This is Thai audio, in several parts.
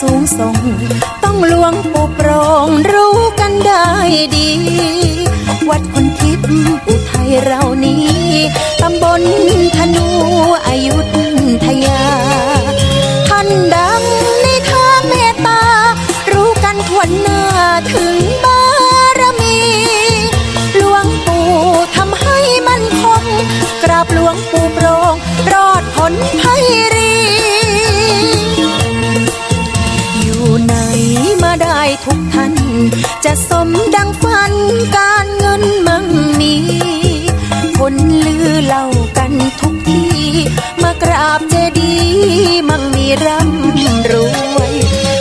สูงส่ง ต้องลวงปูโปรองรู้กันได้ดี วัดคนทิพย์อุทัยเรานี้ ตำบลธนูอายุทยา จะสมดังฝันการเงินมั่งมีคนลือเล่ากันทุกที่มากราบเจดีย์มั่งมีร่ำรวย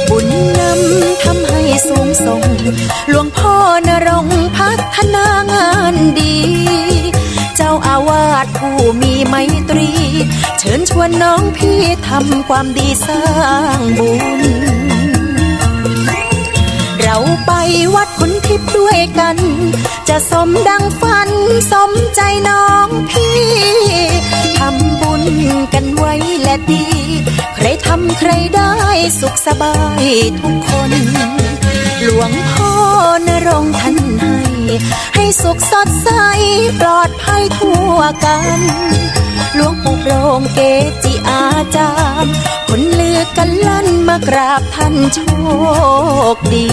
บุญนำทำให้สูงส่ง หลวงพ่อนรงพัฒนางานดี เจ้าอาวาสผู้มีไมตรี เชิญชวนน้องพี่ทำความดีสร้างบุญ เราไปวัดคุณทิพย์ด้วยกัน จะสมดังฝันสมใจน้องพี่ทำบุญกันไว้และดี ใครทำใครได้สุขสบายทุกคน หลวงพ่อนรงท่านให้ ให้สุขสดใสปลอดภัยทั่วกัน หลวงปู่โปรงเกจิอาจารย์คน กกันลั่นมากราบท่านโชคดี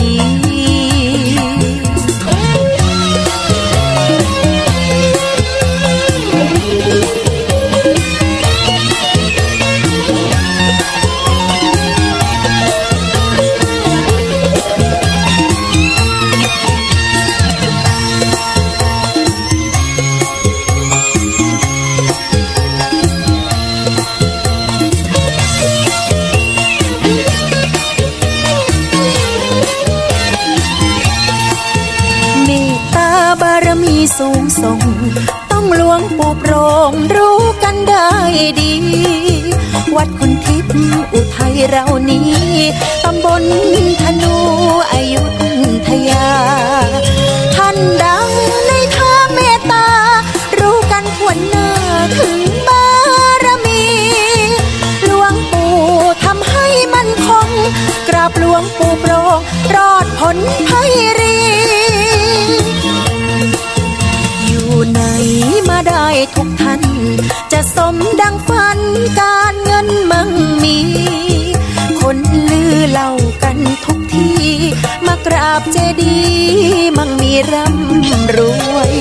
สูงส่ง ต้องหลวงปู่โปรงรู้กันได้ดี วัดคุณทิพย์อุทัยเรานี้ตำบลธนูอายุทยา ท่านดังในทางเมตตา รู้กันควรหน้าถึง ทุกท่าน จะสมดังฝันการเงินมั่งมี คนลือเล่ากันทุกที่มากราบเจดีย์มั่งมีร่ำรวย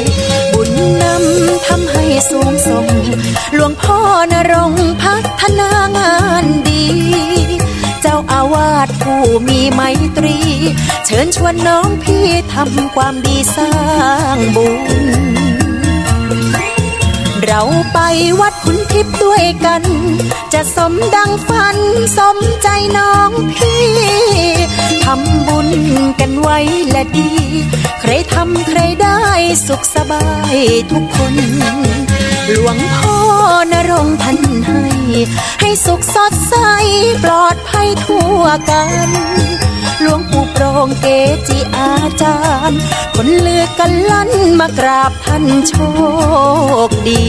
บุญนำทำให้สูงส่ง หลวงพ่อนรงพัฒนางานดี เจ้าอาวาสผู้มีไมตรี เชิญชวนน้องพี่ทำความดีสร้างบุญ เราไปวัดคุณทิพย์ด้วยกัน จะสมดังฝันสมใจน้องพี่ทำบุญกันไว้และดี ใครทำใครได้สุขสบายทุกคน หลวงพ่อนรงท่านให้ ให้สุขสด ปลอดภัยทั่วกัน หลวงปู่โปรงเกจิอาจารย์ คนเลือกกันลั่นมากราบท่านโชคดี